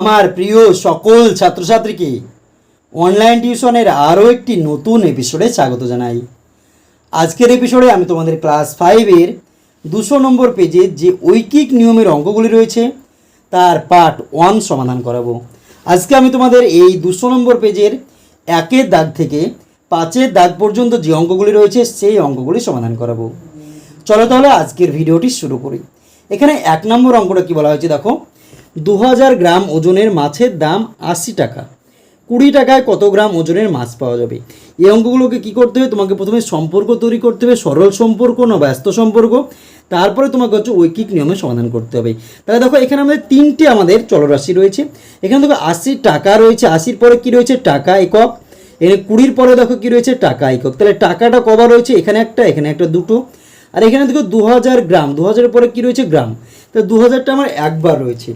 আমার প্রিয় সকল ছাত্রছাত্রীকে অনলাইন টিউশনের আরও একটি নতুন এপিসোডে স্বাগত জানাই। আজকের এপিসোডে আমি তোমাদের ক্লাস ফাইভের দুশো নম্বর পেজে যে ঐকিক নিয়মের অঙ্কগুলি রয়েছে, তার পার্ট ওয়ান সমাধান করাবো। আজকে আমি তোমাদের এই দুশো নম্বর পেজের একের দাগ থেকে পাঁচের দাগ পর্যন্ত যে অঙ্কগুলি রয়েছে, সেই অঙ্কগুলি সমাধান করাবো। চলো তাহলে আজকের ভিডিওটি শুরু করি। এখানে এক নম্বর অঙ্কটা কি বলা হয়েছে দেখো? দু হাজার গ্রাম ওজনের মাছের দাম আশি টাকা। কুড়ি টাকায় কত গ্রাম ওজনের মাছ পাওয়া যাবে? এই অঙ্কগুলোকে কি করতে হবে? তোমাকে প্রথমে সম্পর্ক তৈরি করতে হবে, সরল সম্পর্ক না ব্যস্ত সম্পর্ক? তারপরে তোমাকে হচ্ছে ঐকিক নিয়মে সমাধান করতে হবে। তাহলে দেখো, এখানে আমাদের তিনটে আমাদের চলরাশি রয়েছে। এখানে দেখো, আশি টাকা রয়েছে। আশির পরে কি রয়েছে? টাকা একক। এখানে কুড়ির পরে দেখো, কি রয়েছে? টাকা একক। তাহলে টাকাটা কবার রয়েছে? এখানে একটা এখানে একটা দুটো। আর এখানে দেখো দু হাজার গ্রাম। দু পরে কি রয়েছে? গ্রাম। তাহলে দু হাজারটা আমার একবার রয়েছে।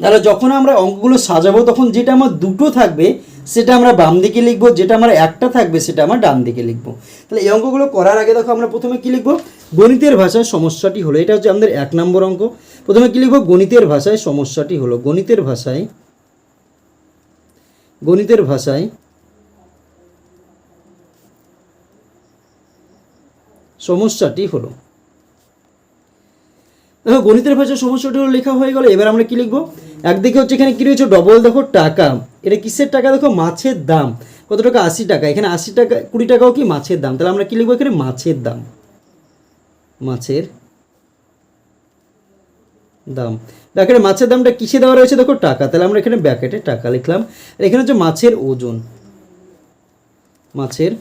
তাহলে যখন আমরা অঙ্কগুলো সাজাবো, তখন যেটা আমার দুটো থাকবে, সেটা আমরা বাম দিকে লিখব, যেটা আমার একটা থাকবে, সেটা আমার ডান দিকে লিখব। তাহলে এই অঙ্কগুলো করার আগে দেখো আমরা প্রথমে কী লিখব? গণিতের ভাষায় সমস্যাটি হলো। এটা হচ্ছে আমাদের এক নম্বর অঙ্ক। প্রথমে কী লিখব? গণিতের ভাষায় সমস্যাটি হলো। গণিতের ভাষায় গণিতের ভাষায় সমস্যাটি হলো। দেখো, গণিতের ভাষায় সমস্যাটি লেখা হয়ে গেল, এবার আমরা কি লিখব? একদিকে হচ্ছে এখানে কি রয়েছে? ডবল দেখো টাকা। এটা কিসের টাকা? দেখো, মাছের দাম। কত টাকা? আশি টাকা। এখানে আশি টাকা, কুড়ি টাকাও কি? মাছের দাম। তাহলে আমরা কি লিখব এখানে? মাছের দাম। মাছের দাম। ব্যাকেটে মাছের দামটা কিসে দেওয়া রয়েছে? দেখো, টাকা। তাহলে আমরা এখানে ব্যাকেটে টাকা লিখলাম। আর এখানে হচ্ছে মাছের ওজন। মাছের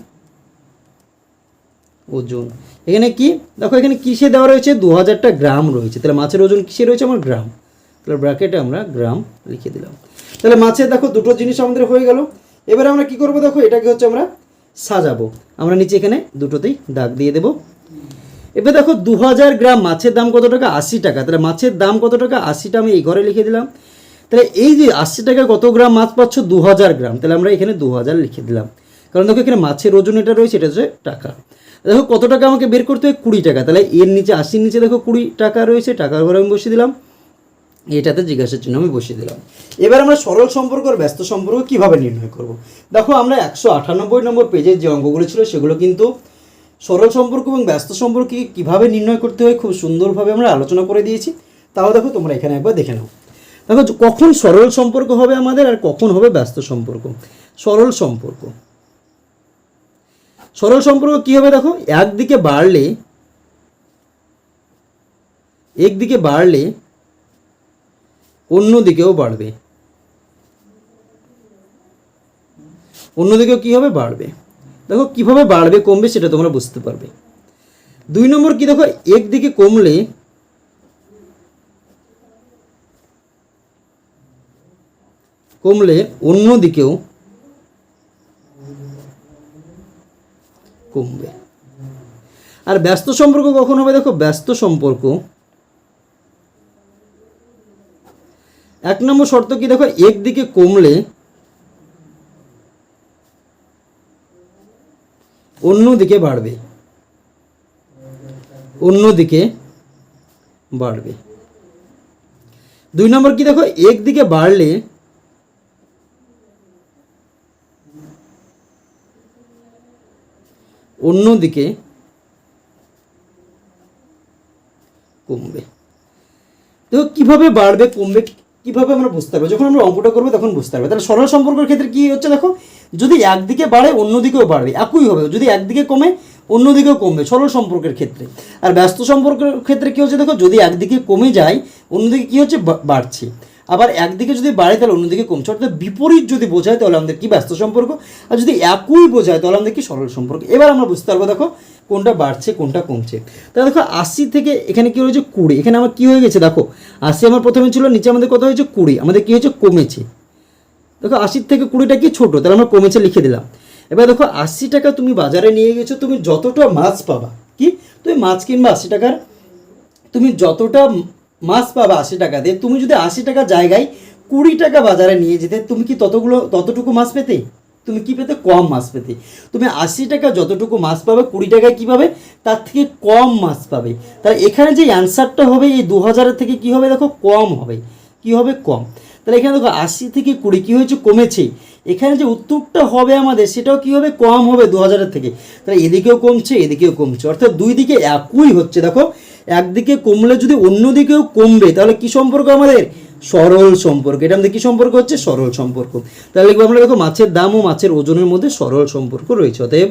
ওজন। এখানে কি? দেখো, এখানে কিসে দেওয়া রয়েছে? দু হাজারটা গ্রাম রয়েছে। তাহলে মাছের ওজন কিসে রয়েছে? আমার গ্রাম। তাহলে ব্র্যাকেটে আমরা গ্রাম লিখে দিলাম। তাহলে মাছের দেখো, দুটো জিনিস আমাদের হয়ে গেল। এবারে আমরা কি করব দেখো? এটাকে হচ্ছে আমরা সাজাবো। আমরা নিচে এখানে দুটোতেই দাগ দিয়ে দেবো। এবার দেখো, দু হাজার গ্রাম মাছের দাম কত টাকা? আশি টাকা। তাহলে মাছের দাম কত টাকা? আশিটা আমি এই ঘরে লিখে দিলাম। তাহলে এই যে আশি টাকা কত গ্রাম মাছ পাচ্ছ? দু হাজার গ্রাম। তাহলে আমরা এখানে দু হাজার লিখে দিলাম। কারণ দেখো, এখানে মাছের ওজন এটা রয়েছে, এটা হচ্ছে টাকা। দেখো কত টাকা আমাকে বের করতে হয়? কুড়ি টাকা। তাহলে এর নিচে, আশির নিচে দেখো কুড়ি টাকা রয়েছে, টাকার ঘরে আমি বসিয়ে দিলাম। এটাতে জিজ্ঞাসার জন্য আমি বসিয়ে দিলাম। এবার আমরা সরল সম্পর্ক আর ব্যস্ত সম্পর্ক কীভাবে নির্ণয় করব? দেখো, আমরা একশো আটানব্বই নম্বর পেজের যে অঙ্কগুলো ছিল, সেগুলো কিন্তু সরল সম্পর্ক এবং ব্যস্ত সম্পর্ককে কীভাবে নির্ণয় করতে হয়, খুব সুন্দরভাবে আমরা আলোচনা করে দিয়েছি। তাও দেখো, তোমরা এখানে একবার দেখে নাও। দেখো, কখন সরল সম্পর্ক হবে আমাদের আর কখন হবে ব্যস্ত সম্পর্ক? সরল সম্পর্ক। সরল সম্পর্ক কী হবে দেখো? একদিকে বাড়লে একদিকে বাড়লে অন্যদিকেও বাড়বে। অন্যদিকেও কী হবে? বাড়বে। দেখো, কীভাবে বাড়বে, কমবে সেটা তোমরা বুঝতে পারবে। দুই নম্বর কি দেখো? একদিকে কমলে কমলে অন্য কমবে। আর ব্যস্ত সম্পর্ক কখন হবে দেখো? ব্যস্ত সম্পর্ক। এক নম্বর শর্ত কি দেখো? একদিকে কমলে অন্যদিকে বাড়বে। অন্যদিকে বাড়বে। দুই নম্বর কি দেখো? একদিকে বাড়লে অন্যদিকে কমবে দেখো, কীভাবে বাড়বে কমবে কীভাবে আমরা বুঝতে পারব? যখন আমরা অঙ্কটা করব, তখন বুঝতে পারব। তাহলে সরল সম্পর্কের ক্ষেত্রে কি হচ্ছে দেখো? যদি একদিকে বাড়ে, অন্যদিকেও বাড়বে। একই হবে। যদি একদিকে কমে, অন্যদিকেও কমবে। সরল সম্পর্কের ক্ষেত্রে। আর ব্যস্ত সম্পর্কের ক্ষেত্রে কী হচ্ছে দেখো? যদি একদিকে কমে যায়, অন্যদিকে কী হচ্ছে? বাড়ছে। আবার একদিকে যদি বাড়ে, তাহলে অন্যদিকে কমছে। অর্থাৎ বিপরীত যদি বোঝায়, তাহলে আমাদের কি ব্যস্ত সম্পর্ক? আর যদি একই বোঝায়, তাহলে আমাদের কি সরল সম্পর্ক? এবার আমরা বুঝতে পারব, দেখো, কোনটা বাড়ছে, কোনটা কমছে। তাহলে দেখো, আশি থেকে এখানে কি হয়েছে কুড়ি। এখানে আমার কি হয়ে গেছে, দেখো, আশি আমার প্রথমে ছিল, নিচে আমাদের কত হয়েছে? কুড়ি। আমাদের কি হয়েছে? কমেছে। দেখো, আশির থেকে কুড়িটা কি ছোট? তাহলে আমরা কমেছে লিখে দিলাম। এবার দেখো, আশি টাকা তুমি বাজারে নিয়ে গেছো, তুমি যতটা মাছ পাবা, কি? তুমি মাছ কিনবা আশি টাকার। তুমি যতটা মাছ পাবে আশি টাকা দিয়ে। তুমি যদি আশি টাকা জায়গায় কুড়ি টাকা বাজারে নিয়ে যেতে, তুমি কি ততগুলো, ততটুকু মাছ পেতে? তুমি কি পেতে? কম মাছ পেতে। তুমি আশি টাকা যতটুকু মাছ পাবে, কুড়ি টাকায় কী পাবে? তার থেকে কম মাছ পাবে। তাহলে এখানে যে অ্যান্সারটা হবে, এই দু হাজারের থেকে কী হবে দেখো? কম হবে। কি হবে? কম। তাহলে এখানে দেখো, আশি থেকে কুড়ি কী হয়েছে? কমেছে। এখানে যে উত্তরটা হবে আমাদের, সেটাও কী হবে? কম হবে দু হাজারের থেকে। তাহলে এদিকেও কমছে এদিকেও কমছে। অর্থাৎ দুই দিকে একই হচ্ছে, দেখো। একদিকে কমলে যদি অন্যদিকেও কমবে, তাহলে কি সম্পর্ক আমাদের? সরল সম্পর্ক। এটা আমাদের কি সম্পর্ক হচ্ছে? সরল সম্পর্ক। তাহলে লিখব আমরা দেখো মাছের দাম ও মাছের ওজনের মধ্যে সরল সম্পর্ক রয়েছে। অতএব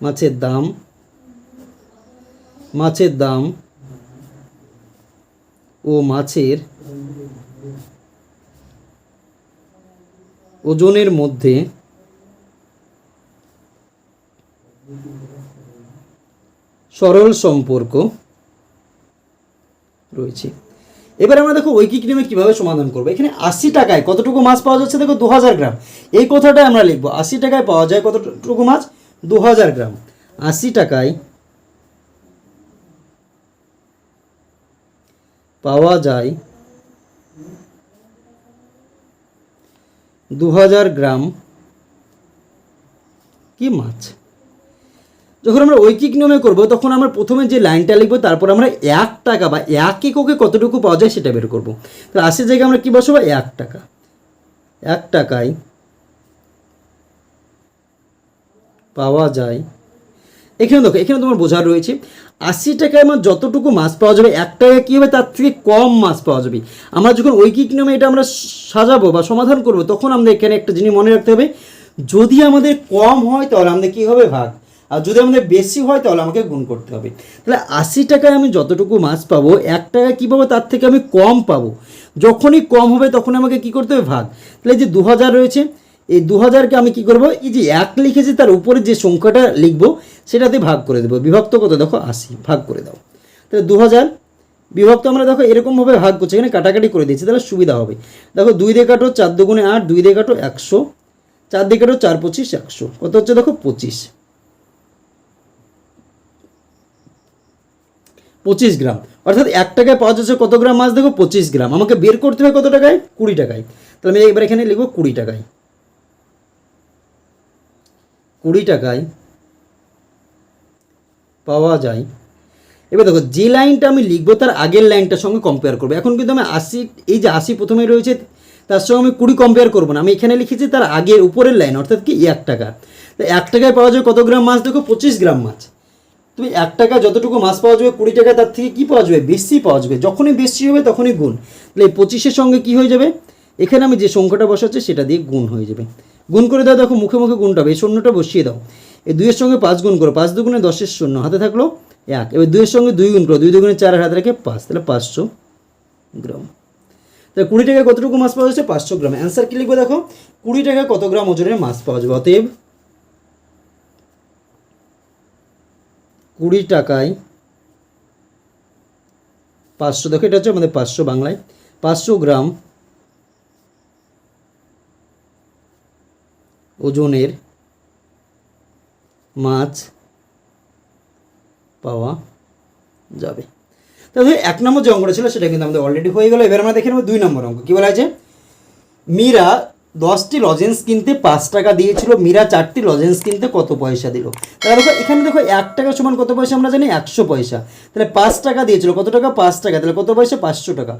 মাছের দাম মাছের দাম ও মাছের ওজনের মধ্যে সরল সম্পর্ক রয়েছে। এবার আমরা দেখো ঐকিক নিয়মে কীভাবে সমাধান করব। এখানে আশি টাকায় কতটুকু মাছ পাওয়া যাচ্ছে? দেখো দু হাজার গ্রাম। এই কথাটা আমরা লিখব। আশি টাকায় পাওয়া যায় কতটুকু মাছ? দু হাজার গ্রাম। আশি টাকায় পাওয়া যায় দু হাজার গ্রাম কি মাছ? যখন আমরা ঐকিক নিয়মে করব, তখন আমরা প্রথমে যে লাইনটা লিখব, তারপর আমরা এক টাকা বা এক এককে কতটুকু পাওয়া যায় সেটা বের করব। তো আশির জায়গায় আমরা কী বসাবো? এক টাকা। এক টাকায় পাওয়া যায়, এখানে দেখো, এখানে তোমার বোঝার রয়েছে, আশি টাকায় আমার যতটুকু মাছ পাওয়া যাবে, এক টাকায় কী হবে? তার থেকে কম মাছ পাওয়া যাবে। আমরা যখন ঐকিক নিয়মে এটা আমরা সাজাবো বা সমাধান করব, তখন আমাদের এখানে একটা জিনিস মনে রাখতে হবে, যদি আমাদের কম হয়, তাহলে আমাদের কী হবে? ভাগ। আর যদি আমাদের বেশি হয় তাহলে আমাকে গুণ করতে হবে। তাহলে আশি টাকায় আমি যতটুকু মাছ পাবো, এক টাকা কী পাবো? তার থেকে আমি কম পাবো। যখনই কম হবে তখন আমাকে কি করতে হবে? ভাগ। তাহলে যে দু হাজার রয়েছে, এই দু হাজারকে আমি কি করব? এই যে এক লিখেছি, তার উপরে যে সংখ্যাটা লিখব, সেটাতে ভাগ করে দেবো। বিভক্ত কত? দেখো আশি। ভাগ করে দাও। তাহলে দু হাজার বিভক্ত আমরা দেখো এরকমভাবে ভাগ করছি, এখানে কাটাকাটি করে দিচ্ছি তাহলে সুবিধা হবে। দেখো দুই দিয়ে কাটো, চার দুগুণে আট, দুই দিয়ে কাটো একশো, চার দিয়ে কাটো চার পঁচিশ, একশো। কত হচ্ছে? দেখো পঁচিশ। পঁচিশ গ্রাম। অর্থাৎ এক টাকায় পাওয়া যাচ্ছে কত গ্রাম মাছ? দেখো পঁচিশ গ্রাম। আমাকে বের করতে হবে কত টাকায়? কুড়ি টাকায়। তাহলে আমি এবার এখানে লিখব কুড়ি টাকায়। কুড়ি টাকায় পাওয়া যায়। এবার দেখো, যে লাইনটা আমি লিখব তার আগের লাইনটার সঙ্গে কম্পেয়ার করব। এখন কিন্তু আমি আশি, এই যে আশি প্রথমে রয়েছে, তার সঙ্গে আমি কুড়ি কম্পেয়ার করব না। আমি এখানে লিখেছি তার আগের উপরের লাইন, অর্থাৎ কি এক টাকা। তো এক টাকায় পাওয়া যায় কত গ্রাম মাছ? দেখো পঁচিশ গ্রাম মাছ। তুমি এক টাকা যতটুকু মাছ পাওয়া যাবে কুড়ি টাকা, তার থেকে কী পাওয়া যাবে? বেশি পাওয়া যাবে। যখনই বেশি হবে তখনই গুণ। তাহলে পঁচিশের সঙ্গে কী হয়ে যাবে? এখানে আমি যে সংখ্যাটা বসাচ্ছি সেটা দিয়ে গুণ হয়ে যাবে। গুণ করে দাও, দেখো মুখে মুখে গুণটা হবে। এই শূন্যটা বসিয়ে দাও। এই দুইয়ের সঙ্গে পাঁচ গুণ করো। পাঁচ দুগুণে দশের শূন্য, হাতে থাকল এক। এবার দুইয়ের সঙ্গে দুই গুণ করো। দুই দুগুণে চার হাতে রেখে পাঁচ। তাহলে পাঁচশো গ্রাম। তাহলে কুড়ি টাকায় কতটুকু মাছ পাওয়া যাচ্ছে? পাঁচশো গ্রাম। অ্যান্সার কী লিখবে দেখো? কুড়ি টাকায় কত গ্রাম ওজনের মাছ পাওয়া যাবে? অতএব কুড়ি টাকায় পাঁচশো, দেখো এটা হচ্ছে আমাদের পাঁচশো বাংলায়। পাঁচশো গ্রাম ওজনের মাছ পাওয়া যাবে। তাহলে এক নম্বর যে অঙ্কটা ছিল সেটা কিন্তু আমাদের অলরেডি হয়ে গেল। এবার আমরা দেখে নেব দুই নম্বর অঙ্ক। কী বলা আছে মীরা দশটি লজেন্স কিনতে পাঁচ টাকা দিয়েছিল, মীরা চারটি লজেন্স কিনতে কত পয়সা দিল? তাহলে দেখো, এখানে দেখো এক টাকা সমান কত পয়সা আমরা জানি? একশো পয়সা। তাহলে পাঁচ টাকা দিয়েছিল, কত টাকা? পাঁচ টাকা। তাহলে কত পয়সা? পাঁচশো টাকা।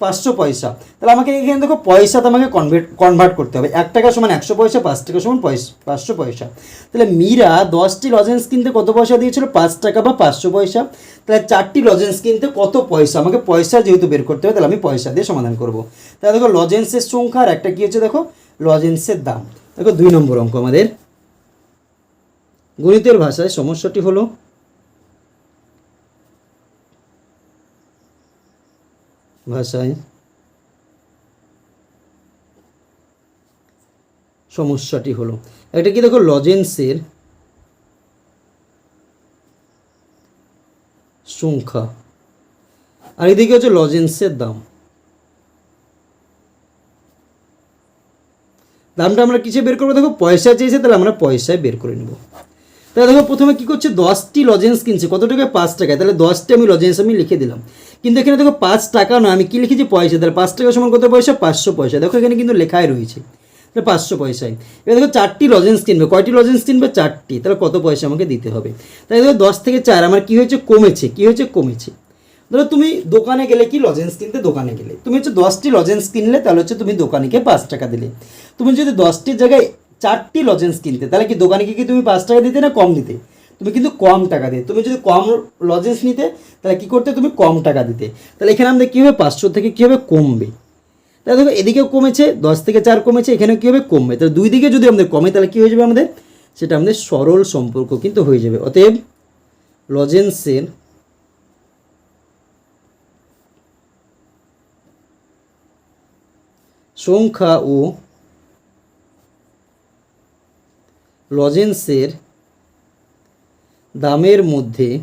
পাঁচশো পয়সা। তাহলে আমাকে এখানে দেখো পয়সাতে আমাকে কনভার্ট কনভার্ট করতে হবে। এক টাকা সমান একশো পয়সা, পাঁচ টাকা সমান পয়সা পাঁচশো পয়সা। তাহলে মীরা দশটি লজেন্স কিনতে কত পয়সা দিয়েছিল? পাঁচ টাকা বা পাঁচশো পয়সা। তাহলে চারটি লজেন্স কিনতে কত পয়সা? আমাকে পয়সা যেহেতু বের করতে হবে, তাহলে আমি পয়সা দিয়ে সমাধান করব। তাহলে দেখো লজেন্সের সংখ্যা আর একটা কী হচ্ছে দেখো? লজেন্সের দাম। দেখো দুই নম্বর অঙ্ক আমাদের। গণিতের ভাষায় সমস্যাটি হলো ভাষায় সমস্যাটি হলো। এটা কি দেখো, লজেন্সের সংখ্যা। আর এদিকে হচ্ছে লজেন্সের দাম। দামটা আমরা কিসে বের করব? দেখো, পয়সা চেয়েছে, তাহলে আমরা পয়সায় বের করে নেব। তাহলে দেখো, প্রথমে কী করছে? দশটি লজেন্স কিনছে। কত টাকায়? পাঁচ টাকায়। তাহলে দশটি আমি লজেন্স আমি লিখে দিলাম। কিন্তু এখানে দেখো, পাঁচ টাকা নয়, আমি কী লিখেছি? পয়সা। তাহলে পাঁচ টাকা সমান কত পয়সা? পাঁচশো পয়সা। দেখো, এখানে কিন্তু লেখাই রয়েছে। তাহলে পাঁচশো পয়সায়। এবার দেখো, চারটি লজেন্স কিনবে। কয়টি লজেন্স কিনবে? চারটি। তাহলে কত পয়সা আমাকে দিতে হবে? তাই দেখো, দশ থেকে চার, আমার কী হয়েছে? কমেছে। কী হয়েছে? কমেছে। ধরো, তুমি দোকানে গেলে কি লজেন্স কিনতে? দোকানে গেলে। তুমি হচ্ছে দশটি লজেন্স কিনলে, তাহলে হচ্ছে তুমি দোকানে গিয়ে পাঁচ টাকা দিলে। তুমি যদি দশটির জায়গায় চারটি লজেন্স কিনতে। তাহলে কি দোকানে কি তুমি পাঁচ টাকা দিতে না কম দিতে? তুমি কিন্তু কম টাকা দিতে তুমি যদি কম লজেন্স নিতে, তাহলে কি করতে? তুমি কম টাকা দিতে। তাহলে এখানে আমাদের কী হবে? পাঁচশো থেকে কী হবে? কমবে। তাহলে দেখো, এদিকেও কমেছে, দশ থেকে চার কমেছে, এখানেও কী হবে? কমবে। তাহলে দুই দিকে যদি আমাদের কমে, তাহলে কী হয়ে যাবে আমাদের? সেটা আমাদের সরল সম্পর্ক কিন্তু হয়ে যাবে। অতএব লজেন্সের সংখ্যা ও লজেন্সের দামের মধ্যে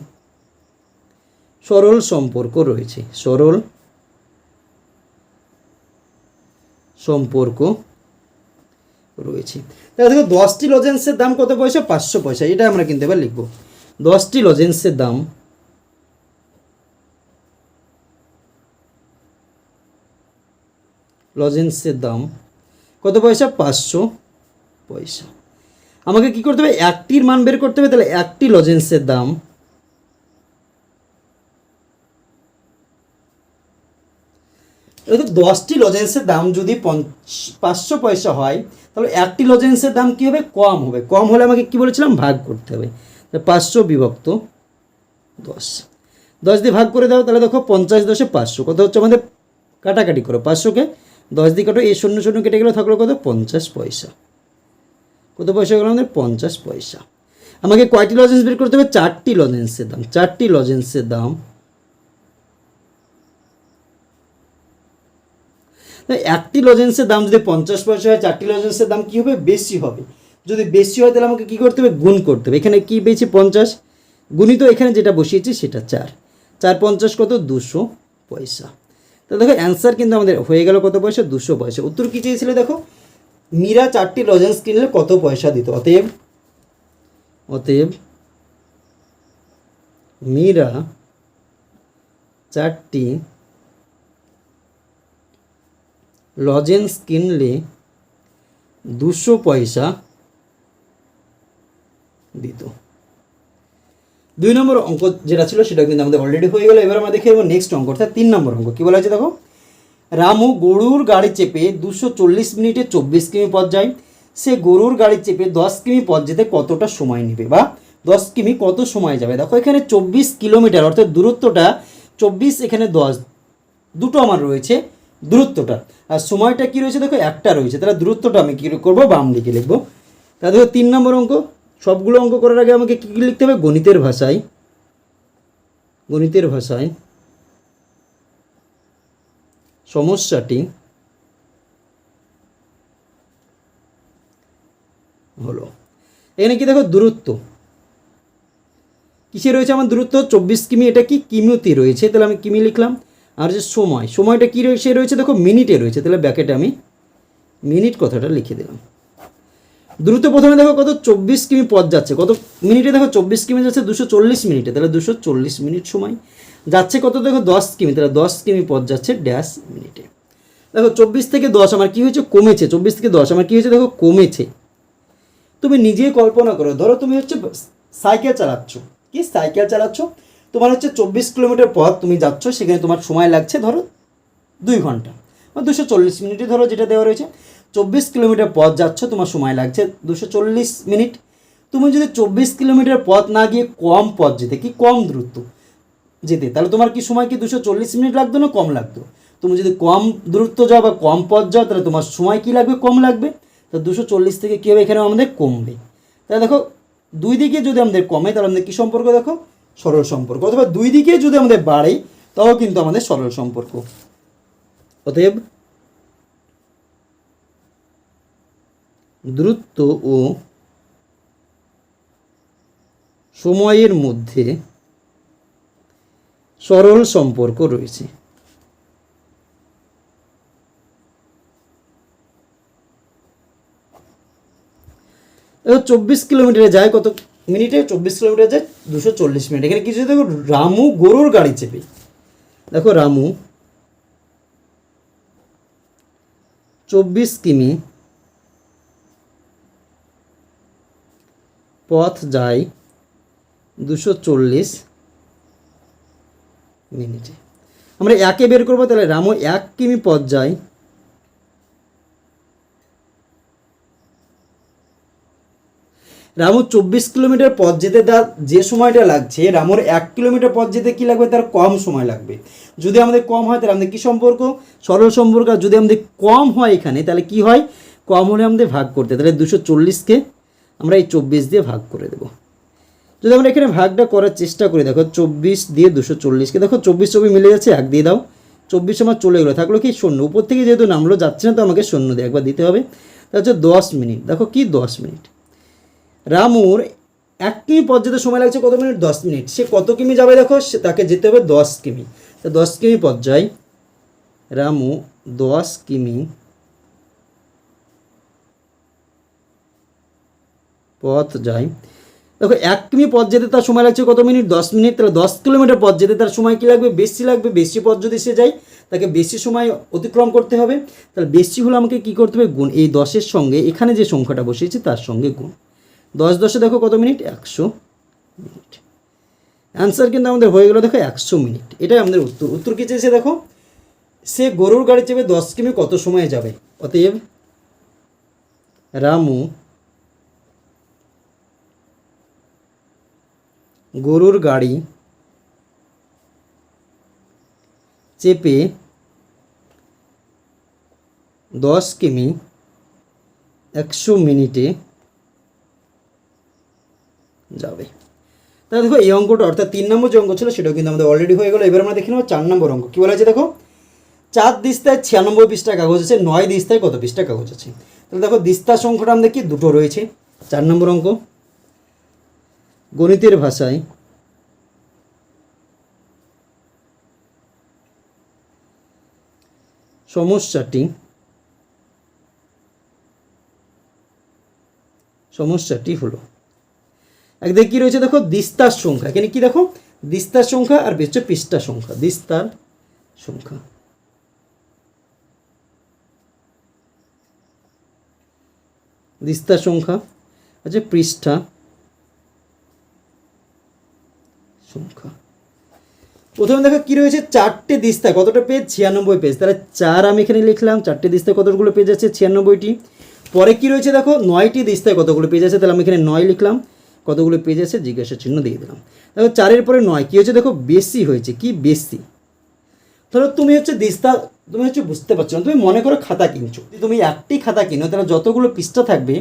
সরল সম্পর্ক রয়েছে। সরল সম্পর্ক রয়েছে। তাহলে দেখো, দশটি লজেন্সের দাম কত পয়সা? পাঁচশো পয়সা। এটা আমরা কিন্তু এবার লিখব। দশটি লজেন্সের দাম লজেন্সের দাম কত পয়সা? পাঁচশো পয়সা। আমাকে কি করতে হবে? একটির মান বের করতে হবে, তাহলে একটি লজেন্সের দাম। দশটি লজেন্সের দাম যদি পাঁচশো পয়সা হয়, তাহলে একটি লজেন্সের দাম কী হবে? কম হবে। কম হলে আমাকে কি বলেছিলাম? ভাগ করতে হবে। পাঁচশো বিভক্ত দশ। দশ দিয়ে ভাগ করে দাও, তাহলে দেখো পঞ্চাশ দশে পাঁচশো। কত হচ্ছে আমাদের? কাটাকাটি করো। পাঁচশোকে দশ দিয়ে কাটো, এই শূন্য শূন্য কেটে গেলে থাকল কত? পঞ্চাশ পয়সা। কত পয়সা গেলো? আমাদের পঞ্চাশ পয়সা। আমাকে কয়টি লজেন্স বের করতে হবে? চারটি লজেন্সের দাম। চারটি লজেন্সের দাম। একটি লজেন্সের দাম যদি পঞ্চাশ পয়সা হয়, চারটি লজেন্সের দাম কী হবে? বেশি হবে। যদি বেশি হয়, তাহলে আমাকে কী করতে হবে? গুণ করতে হবে। এখানে কী পেয়েছি? পঞ্চাশ। গুণিত এখানে যেটা বসিয়েছি, সেটা চার। চার পঞ্চাশ কত? দুশো পয়সা। তো দেখো অ্যান্সার কিন্তু আমাদের হয়ে গেল কত পয়সা? দুশো পয়সা। উত্তর কী চেয়েছিল দেখো? মীরা চারটি লজেন্স কিনলে কত পয়সা দিত? অতএব অতএব মীরা চারটি লজেন্স কিনলে দুশো পয়সা দিত। দুই নম্বর অঙ্ক যেটা ছিল সেটা কিন্তু আমাদের অলরেডি হয়ে গেল। এবার আমরা দেখে নেব নেক্সট অঙ্ক, অর্থাৎ তিন নম্বর অঙ্ক। কী বলা হয়েছে দেখো? রামু গরুর গাড়ি চেপে দুশো চল্লিশ মিনিটে চব্বিশ কিমি পথ যায়। সে গরুর গাড়ি চেপে দশ কিমি পথ যেতে কতটা সময় নেবে? বা দশ কিমি কত সময় যাবে? দেখো, এখানে চব্বিশ কিলোমিটার, অর্থাৎ দূরত্বটা চব্বিশ, এখানে দশ। দুটো আমার রয়েছে দূরত্বটা। আর সময়টা কি রয়েছে? দেখো, একটা রয়েছে। তাহলে দূরত্বটা আমি কী করব? বাম দিকে লিখব। তাহলে দেখো, তিন নম্বর অঙ্ক। সবগুলো অঙ্ক করার আগে আমাকে কী কী লিখতে হবে? গণিতের ভাষায়। গণিতের ভাষায় সমস্যাটি হলো। এখানে কি দেখো দূরত্ব? কিসে রয়েছে আমার দূরত্ব? চব্বিশ কিমি, এটা কি কিমিতে রয়েছে? তাহলে আমি কিমি লিখলাম। আর যে সময়, সময়টা কী রয়েছে? রয়েছে দেখো মিনিটে রয়েছে। তাহলে ব্যাকেটে আমি মিনিট কথাটা লিখে দিলাম। দ্রুত প্রথমে দেখো কত? চব্বিশ কিমি পথ যাচ্ছে। কত মিনিটে দেখো? চব্বিশ কিমি যাচ্ছে দুশো চল্লিশ মিনিটে। তাহলে দুশো চল্লিশ মিনিট সময়। যাচ্ছে কত? দেখো দশ কিমি, তাহলে দশ কিমি পথ যাচ্ছে ড্যাশ মিনিটে দেখো চব্বিশ থেকে দশ, আমার কী হয়েছে? কমেছে। চব্বিশ থেকে দশ, আমার কী হয়েছে? দেখো কমেছে। তুমি নিজেই কল্পনা করো, ধরো তুমি হচ্ছে সাইকেল চালাচ্ছ। কি সাইকেল চালাচ্ছ? তোমার হচ্ছে চব্বিশ কিলোমিটার পথ তুমি যাচ্ছ, সেখানে তোমার সময় লাগছে ধরো দুই ঘণ্টা। বা দুশো চল্লিশ মিনিটে ধরো যেটা দেওয়া রয়েছে। চব্বিশ কিলোমিটার পথ যাচ্ছ, তোমার সময় লাগছে দুশো চল্লিশ মিনিট। তুমি যদি চব্বিশ কিলোমিটার পথ না গিয়ে কম পথ যেতে, কি কম দূরত্ব? যেতে। তাহলে তোমার কি সময় কি দুশো চল্লিশ মিনিট লাগতো না কম লাগতো? তুমি যদি কম দূরত্ব যাও বা কম পথ যাও, তাহলে তোমার সময় কি লাগবে? কম লাগবে। তো দুশো চল্লিশ থেকে কী হবে? এখানে আমাদের কমবে। তাহলে দেখো, দুই দিকে যদি আমাদের কমে, তাহলে আমাদের কী সম্পর্ক দেখো? সরল সম্পর্ক। অথবা দুই দিকে যদি আমাদের বাড়ে, তাও কিন্তু আমাদের সরল সম্পর্ক। অতএব দূরত্ব ও সময়ের মধ্যে সরল সম্পর্ক রয়েছে। চব্বিশ কিলোমিটারে যায় কত মিনিটে? চব্বিশ কিলোমিটার যায় দুশো চল্লিশ মিনিট। এখানে কিছু দেখো, রামু গরুর গাড়ি চেপে। দেখো রামু, চব্বিশ কিমি পথ যায় দুশো চল্লিশ মিনিটে আমরা একে বের করব, তাহলে রামু এক কিমি পথ যায়। রামু চব্বিশ কিলোমিটার পথ যেতে তার যে সময়টা লাগছে, রামুর এক কিলোমিটার পথ যেতে কী লাগবে? তার কম সময় লাগবে। যদি আমাদের কম হয়, তাহলে আমাদের কী সম্পর্ক? সরল সম্পর্ক। আর যদি আমাদের কম হয় এখানে, তাহলে কি হয়? কম হলে আমাদের ভাগ করতে তাহলে দুশো চল্লিশকে আমরা এই চব্বিশ দিয়ে ভাগ করে দেবো। যদি আমরা এখানে ভাগটা করার চেষ্টা করি, দেখো চব্বিশ দিয়ে দুশো চল্লিশকে, দেখো চব্বিশ চব্বিশ মিলে যাচ্ছে, এক দিয়ে দাও। চব্বিশ আমার চলে গেলো থাকল কি শূন্য। উপর থেকে যেহেতু নামলো, যাচ্ছে না তো আমাকে শূন্য দিয়ে একবার দিতে হবে। তা হচ্ছে দশ মিনিট। দেখো কি দশ মিনিট। রামুর এক কিমি পথ যেতে সময় লাগছে কত মিনিট? দশ মিনিট। সে কত কিমি যাবে দেখো? সে তাকে যেতে হবে দশ কিমি। তা দশ কিমি পথ যায় রামু দশ কিমি পথ যায় দেখো, এক কিমি পথ যেতে তার সময় লাগছে কত মিনিট? দশ মিনিট, তাহলে দশ কিলোমিটার পথ যেতে তার সময় কী লাগবে? বেশি লাগবে, বেশি পথ যদি সে যায়, তাকে বেশি সময় অতিক্রম করতে হবে। তাহলে বেশি হলে আমাকে কী করতে হবে? গুণ। এই দশের সঙ্গে, এখানে যে সংখ্যাটা বসিয়েছি, তার সঙ্গে গুণ। দশ দশে দেখো কত মিনিট? একশো মিনিট। অ্যান্সার কিন্তু আমাদের হয়ে গেলো, দেখো, একশো মিনিট। এটাই আমাদের উত্তর। উত্তর কী চেয়েছে দেখো? সে গরুর গাড়ি চেপে দশ কিমি কত সময়ে যাবে? অতএব রামু গরুর গাড়ি চেপে দশ কিমি একশো মিনিটে যাবে। তাহলে দেখো, এই অঙ্কটা অর্থাৎ তিন নম্বর যে অঙ্ক ছিল, সেটাও কিন্তু আমাদের অলরেডি হয়ে গেলো। এবার আমরা দেখে নেব চার নম্বর অঙ্ক। কী বলা আছে দেখো? চার দিস্তায় ছিয়ানব্বই পৃষ্ঠা কাগজ আছে, নয় দিস্তায় কত পৃষ্ঠা কাগজ আছে? তাহলে দেখো দিস্তার সংখ্যাটা আমাদের কি দুটো রয়েছে। চার নম্বর অঙ্ক। গণিতের ভাষায় সমস্যাটি সমস্যাটি হলো, একদিকে কী রয়েছে দেখো, দিস্তার সংখ্যা। এখানে কি দেখো, দিস্তার সংখ্যা আর হচ্ছে পৃষ্ঠা সংখ্যা, দিস্তার সংখ্যা। দিস্তার সংখ্যা আচ্ছা পৃষ্ঠা সংখ্যা। প্রথমে দেখো কী রয়েছে? চারটে দিস্তা। কতটা পেজ? ছিয়ানব্বই পেজ। তাহলে চার আমি এখানে লিখলাম। চারটে দিস্তায় কতগুলো পেজ আছে? ছিয়ানব্বইটি। পরে কী রয়েছে দেখো? নয়টি দিস্তায় কতগুলো পেজ আছে? তাহলে আমি এখানে নয় লিখলাম। কতগুলো পেজ আছে? জিজ্ঞাসা চিহ্ন দিয়ে দিলাম। দেখো, চারের পরে নয়। কী হয়েছে দেখো? বেশি হয়েছে। কি বেশি? ধরো তুমি হচ্ছে দিস্তা, তুমি হচ্ছে বুঝতে পারছ না। তুমি মনে করো খাতা কিনছো। তুমি একটি খাতা কিনো, তাহলে যতগুলো পৃষ্ঠা থাকবে,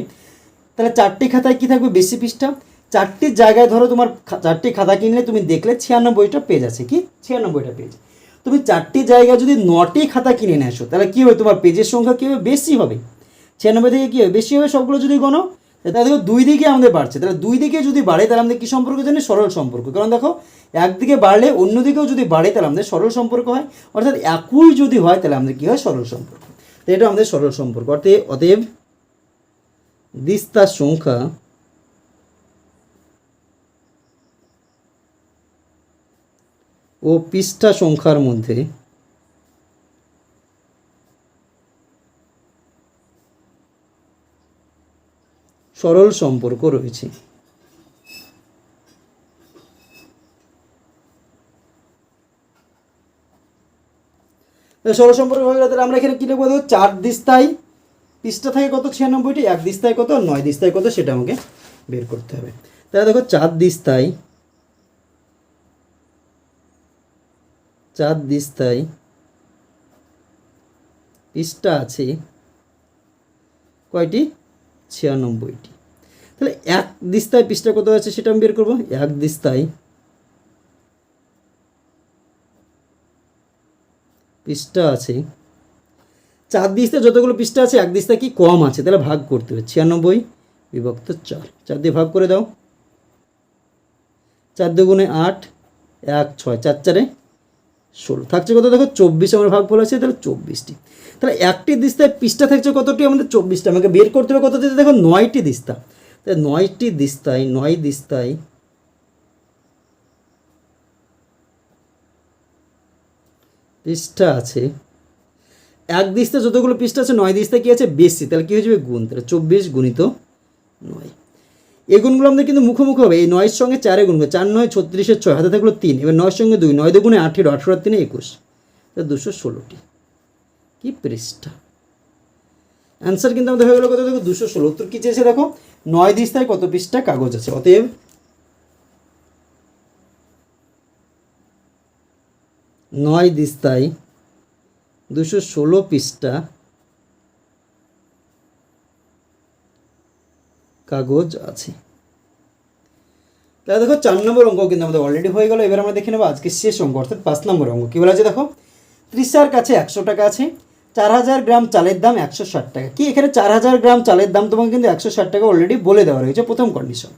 তাহলে চারটি খাতায় কি থাকবে? বেশি পৃষ্ঠা। চারটি জায়গায় ধরো তোমার চারটি খাতা কিনলে তুমি দেখলে ছিয়ানব্বইটা পেজ আছে, কি? ছিয়ানব্বইটা পেজ তুমি চারটি জায়গায় যদি নটি খাতা কিনে নিয়ে আসো, তাহলে কী হবে? তোমার পেজের সংখ্যা কী হবে? বেশি হবে। ছিয়ানব্বই থেকে কী হবে? বেশি হবে সবগুলো যদি গণো তাহলে দেখো দুই দিকে আমাদের বাড়ছে। তাহলে দুই দিকে যদি বাড়ে, তাহলে আমাদের কী সম্পর্ক জানি? সরল সম্পর্ক। কারণ দেখো একদিকে বাড়লে অন্যদিকেও যদি বাড়ে, তাহলে আমাদের সরল সম্পর্ক হয়। অর্থাৎ একই যদি হয়, তাহলে আমাদের কী হয়? সরল সম্পর্ক। তো এটা আমাদের সরল সম্পর্ক। অর্থাৎ অতএব, দিস্তার সংখ্যা ও পৃষ্ঠা সংখ্যার মধ্যে সরল সম্পর্ক রয়েছে। সরল সম্পর্ক আমরা এখানে কী লিখব? চার দিস্তায় পৃষ্ঠা থাকে কত? ছিয়ানব্বইটি, এক দিস্তায় কত? নয় দিস্তায় কত? সেটা আমাকে বের করতে হবে। তাহলে দেখো, চার দিস্তায় চার দিস্তায় পৃষ্ঠা আছে কয়টি? ছিয়ানব্বইটি। তাহলে এক দিস্তায় পৃষ্ঠা কত আছে সেটা আমি বের করব? এক দিস্তায় পৃষ্ঠা আছে। চার দিস্তায় যতগুলো পৃষ্ঠা আছে, এক দিস্তায় কি কম আছে? তাহলে ভাগ করতে হবে। ছিয়ানব্বই বিভক্ত চার। চার দিয়ে ভাগ করে দাও। চার দুগুণে আট, এক ছয়। চার চারে ষোলো। থাকছে কত? দেখো, চব্বিশ আমার ভাগ ফল আছে তাহলে চব্বিশটি। তাহলে একটি দিস্তায় পৃষ্ঠা থাকছে কতটি? আমাদের চব্বিশটা। আমাকে বের করতে হবে কত দিতে দেখো, নয়টি দিস্তা। তাহলে নয়টি দিস্তায়, নয় দিস্তায়, পৃষ্ঠা আছে। এক দিস্তা যতগুলো পৃষ্ঠা আছে, নয় দিস্তা কি আছে? বেশি। তাহলে কী হয়ে যাবে? গুণ। তাহলে চব্বিশ গুণিত নয়। এই গুণগুলো আমাদের কিন্তু মুখোমুখি হবে। এই নয়ের সঙ্গে চারে গুণ। চার নয় ছত্রিশের ছয়, হাতে থাকল তিন, এবার নয়ের সঙ্গে দুই, নয় দুগুণে আঠেরো আঠেরো তিনে একুশ। তা দুশো ষোলোটি। কি পৃষ্ঠা। অ্যান্সার কিন্তু আমাদের হয়ে গেলো কত দেখো? দুশো ষোলো। উত্তর কী চেয়েছে দেখো? নয় দিস্তায় কত পৃষ্ঠা? কাগজ আছে। অতএব নয় দিস্তায় দুশো ষোলো পৃষ্ঠা কাগজ আছে। তাহলে দেখো, চার নম্বর অঙ্ক কিন্তু আমাদের অলরেডি হয়ে গেল। এবার আমরা দেখে নেব আজকে শেষ অঙ্ক, অর্থাৎ পাঁচ নম্বর অঙ্ক। কী বলা আছে দেখো? ত্রিশার কাছে একশো টাকা আছে, চার হাজার গ্রাম চালের দাম একশো ষাট টাকা। কি, এখানে চার হাজার গ্রাম চালের দাম তোমাকে কিন্তু একশো ষাট টাকা অলরেডি বলে দেওয়া রয়েছে প্রথম কন্ডিশন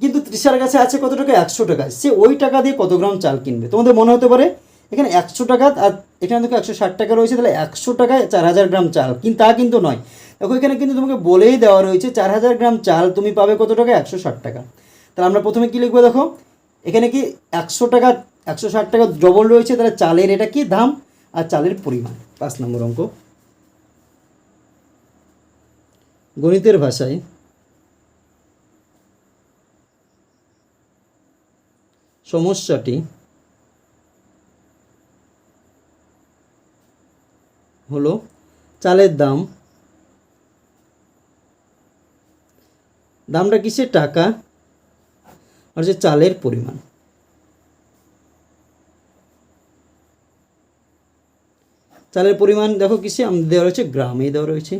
কিন্তু তৃষার কাছে আছে কত টাকা? একশো টাকা। সে ওই টাকা দিয়ে কত গ্রাম চাল কিনবে? তোমাদের মনে হতে পারে, এখানে একশো টাকা আর এখানে দেখো একশো ষাট টাকা রয়েছে, তাহলে একশো টাকায় চার হাজার গ্রাম চাল। কিন্তু তা কিন্তু নয়। দেখো, এখানে কিন্তু তোমাকে বলেই দেওয়া রয়েছে চার হাজার গ্রাম চাল তুমি পাবে কত টাকা? একশো ষাট টাকা। তাহলে আমরা প্রথমে কী লিখব দেখো? এখানে কি একশো টাকা, একশো ষাট টাকা ডবল রয়েছে, তাহলে চালের এটা কি দাম? আর চালের পরিমাণ, পাঁচ নম্বর অঙ্ক। গণিতের ভাষায় সমস্যাটি হলো চালের দাম দামটা কিসের টাকা? আর হচ্ছে চালের পরিমাণ। চালের পরিমাণ দেখো কিসে? আমাদের দেওয়া রয়েছে গ্রামেই দেওয়া রয়েছে।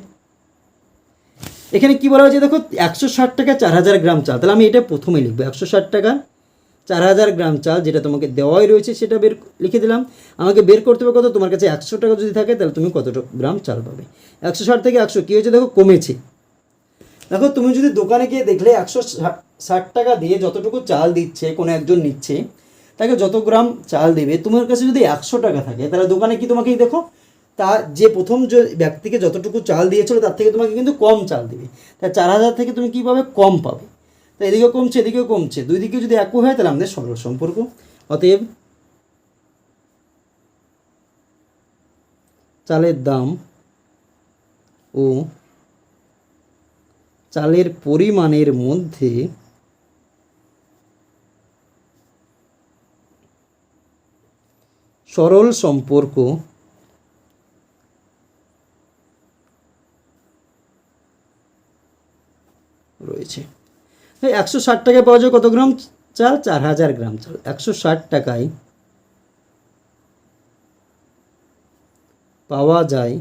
এখানে কি বলা হয়েছে দেখো? একশো ষাট টাকা চার হাজার গ্রাম চাল। তাহলে আমি এটা প্রথমে লিখব। একশো ষাট টাকা চার হাজার গ্রাম চাল যেটা তোমাকে দেওয়াই রয়েছে, সেটা বের লিখে দিলাম। আমাকে বের করতে হবে কত? তোমার কাছে একশো টাকা যদি থাকে, তাহলে তুমি কত গ্রাম চাল পাবে? একশো ষাট থেকে একশো, কী হয়েছে দেখো? কমেছে। দেখো, তুমি যদি দোকানে গিয়ে দেখলে একশো ষাট টাকা দিয়ে যতটুকু চাল দিচ্ছে, কোনো একজন নিচ্ছে, তাকে যত গ্রাম চাল দেবে, তোমার কাছে যদি একশো টাকা থাকে, তাহলে দোকানে কি তোমাকেই দেখো, তা যে প্রথম যে ব্যক্তিকে যতটুকু চাল দিয়েছিল, তার থেকে তোমাকে কিন্তু কম চাল দেবে। তা চার হাজার থেকে তুমি কী পাবে? কম পাবে। তা এদিকেও কমছে এদিকেও কমছে। দুই দিকে যদি একই হয়, তাহলে আমাদের সরল সম্পর্ক। অতএব চালের দাম ও চালের পরিমাণের মধ্যে সরল সম্পর্ক রয়েছে। একশো ষাট টাকায় পাওয়া যায় কত গ্রাম চাল? চার হাজার গ্রাম চাল। একশো ষাট টাকায় পাওয়া যায়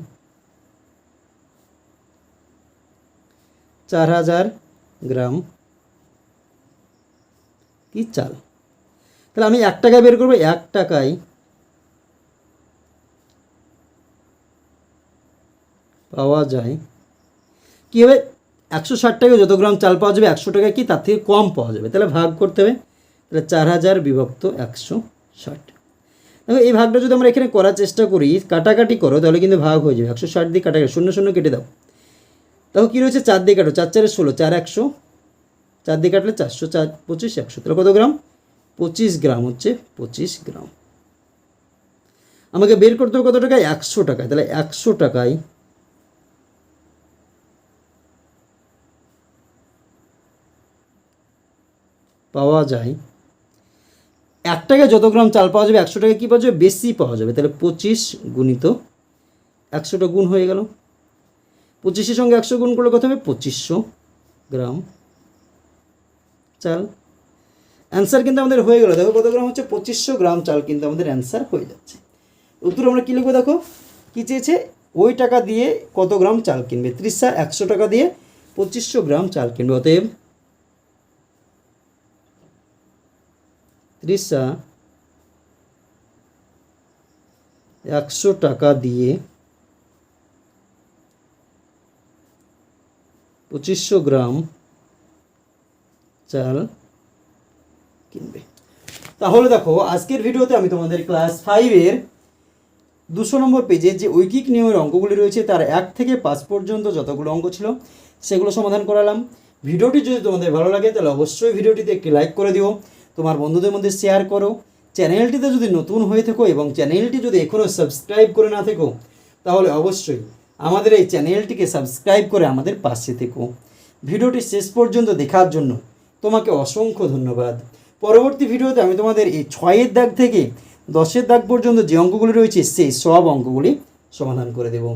চার হাজার গ্রাম। কি চাল? তাহলে আমি এক টাকায় বের করব, এক টাকায় পাওয়া যায়। কী হবে? একশো ষাট টাকায় যত গ্রাম চাল পাওয়া যাবে, একশো টাকায় কি? তার থেকে কম পাওয়া যাবে। তাহলে ভাগ করতে হবে। তাহলে চার হাজার বিভক্ত একশো ষাট। দেখো, এই ভাগটা যদি আমরা এখানে করার চেষ্টা করি, কাটাকাটি করো, তাহলে কিন্তু ভাগ হয়ে যাবে। একশো ষাট দিয়ে কাটাকাটি, শূন্য শূন্য কেটে দাও। দেখো কী রয়েছে? চার দিয়ে কাটো। চার চারে ষোলো, চার একশো। চার দিয়ে কাটলে চারশো, চার পঁচিশ, একশো। তাহলে কত গ্রাম? পঁচিশ গ্রাম হচ্ছে পঁচিশ গ্রাম। আমাকে বের করতে হবে কত টাকায়? একশো টাকায়। তাহলে একশো টাকায় পাওয়া যায়। এক টাকায় যত গ্রাম চাল পাওয়া যাবে, একশো টাকায় কী পাওয়া যাবে? বেশি পাওয়া যাবে। তাহলে পঁচিশ গুণিত একশোটা গুণ হয়ে গেল। পঁচিশের সঙ্গে একশো গুণ করলে কত হবে? পঁচিশশো গ্রাম। চাল। অ্যান্সার কিন্তু আমাদের হয়ে গেল। দেখো কত গ্রাম হচ্ছে? পঁচিশশো গ্রাম চাল কিন্তু আমাদের অ্যান্সার হয়ে যাচ্ছে। উত্তর আমরা কী লিখব দেখো? কী চেয়েছে? ওই টাকা দিয়ে কত গ্রাম চাল কিনবে? ত্রিশা একশো টাকা দিয়ে পঁচিশশো গ্রাম চাল কিনবে। অতএব ত্রিশা একশো টাকা দিয়ে পঁচিশশো গ্রাম চাল কিনবে। তাহলে দেখো, আজকের ভিডিওতে আমি তোমাদের ক্লাস ফাইভের দুশো নম্বর পেজে যে ঐকিক নিয়মের অঙ্কগুলি রয়েছে, তার এক থেকে পাঁচ পর্যন্ত যতগুলো অঙ্ক ছিল, সেগুলো সমাধান করালাম। ভিডিওটি যদি তোমাদের ভালো লাগে, তাহলে অবশ্যই ভিডিওটিতে একটি লাইক করে দিও। তোমার বন্ধুদের মধ্যে শেয়ার করো। চ্যানেলটিতে যদি নতুন হয়ে থাকো এবং চ্যানেলটি যদি এখনও সাবস্ক্রাইব করে না থেকো, তাহলে অবশ্যই আমাদের এই চ্যানেলটিকে সাবস্ক্রাইব করে আমাদের পাশে থেকো। ভিডিওটি শেষ পর্যন্ত দেখার জন্য তোমাকে অসংখ্য ধন্যবাদ। পরবর্তী ভিডিওতে আমি তোমাদের এই ছয়ের দাগ থেকে দশের দাগ পর্যন্ত যে অঙ্কগুলি রয়েছে, সেই সব অঙ্কগুলি সমাধান করে দেবো।